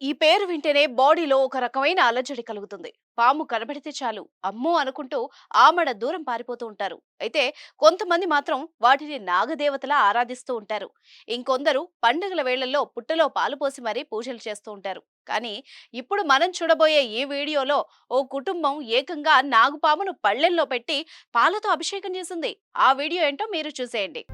ఈ పేరు వింటేనే బాడీలో ఒక రకమైన అలజడి కలుగుతుంది. పాము కనబడితే చాలు అమ్మో అనుకుంటూ ఆమడ దూరం పారిపోతూ ఉంటారు. అయితే కొంతమంది మాత్రం వాటిని నాగదేవతలా ఆరాధిస్తూ ఉంటారు. ఇంకొందరు పండుగల వేళల్లో పుట్టలో పాలు పోసి మరీ పూజలు చేస్తూ ఉంటారు. కానీ ఇప్పుడు మనం చూడబోయే ఈ వీడియోలో ఓ కుటుంబం ఏకంగా నాగుపామును పళ్ళెల్లో పెట్టి పాలతో అభిషేకం చేసింది. ఆ వీడియో ఏంటో మీరు చూసేయండి.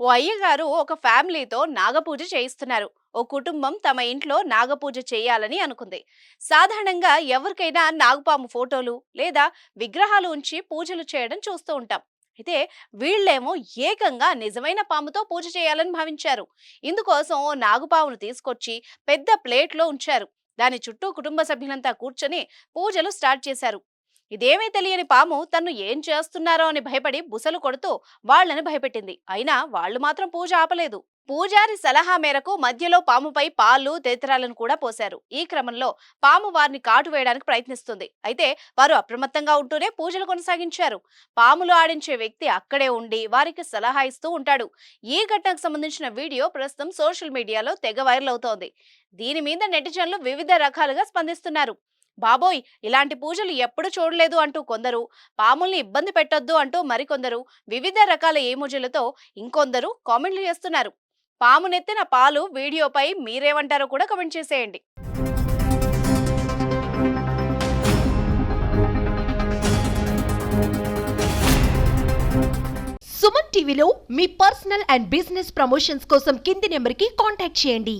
ఓ అయ్యగారు ఒక ఫ్యామిలీతో నాగపూజ చేయిస్తున్నారు. ఓ కుటుంబం తమ ఇంట్లో నాగపూజ చేయాలని అనుకుంది. సాధారణంగా ఎవరికైనా నాగపాము ఫోటోలు లేదా విగ్రహాలు ఉంచి పూజలు చేయడం చూస్తూ ఉంటాం. అయితే వీళ్ళేమో ఏకంగా నిజమైన పాముతో పూజ చేయాలని భావించారు. ఇందుకోసం ఓ నాగుపామును తీసుకొచ్చి పెద్ద ప్లేట్లో ఉంచారు. దాని చుట్టూ కుటుంబ సభ్యులంతా కూర్చొని పూజలు స్టార్ట్ చేశారు. ఇదేమీ తెలియని పాము తన్ను ఏం చేస్తున్నారో అని భయపడి బుసలు కొడుతూ వాళ్ళని భయపెట్టింది. అయినా వాళ్ళు మాత్రం పూజ ఆపలేదు. పూజారి సలహా మేరకు మధ్యలో పాముపై పాలు తదితరాలను కూడా పోశారు. ఈ క్రమంలో పాము వారిని కాటు వేయడానికి ప్రయత్నిస్తుంది. అయితే వారు అప్రమత్తంగా ఉంటూనే పూజలు కొనసాగించారు. పాములు ఆడించే వ్యక్తి అక్కడే ఉండి వారికి సలహా ఇస్తూ ఉంటాడు. ఈ ఘటనకు సంబంధించిన వీడియో ప్రస్తుతం సోషల్ మీడియాలో తెగ వైరల్ అవుతోంది. దీని మీద నెటిజన్లు వివిధ రకాలుగా స్పందిస్తున్నారు. బాబోయ్! ఇలాంటి పూజలు ఎప్పుడు చూడలేదు అంటూ కొందరు పాముల్ని ఇబ్బంది పెట్టొద్దు అంటూ మరికొందరు వివిధ రకాల ఏమోజీలతో ఇంకొందరు కామెంట్లు చేస్తున్నారు. పాము నెత్తిన పాలు వీడియోపై మీరేమంటారో కూడా కమెంట్ చేసేయండి. సుమన్ టీవీలో మీ పర్సనల్ అండ్ బిజినెస్ ప్రమోషన్స్ కోసం కింది నెంబర్కి కాంటాక్ట్ చేయండి.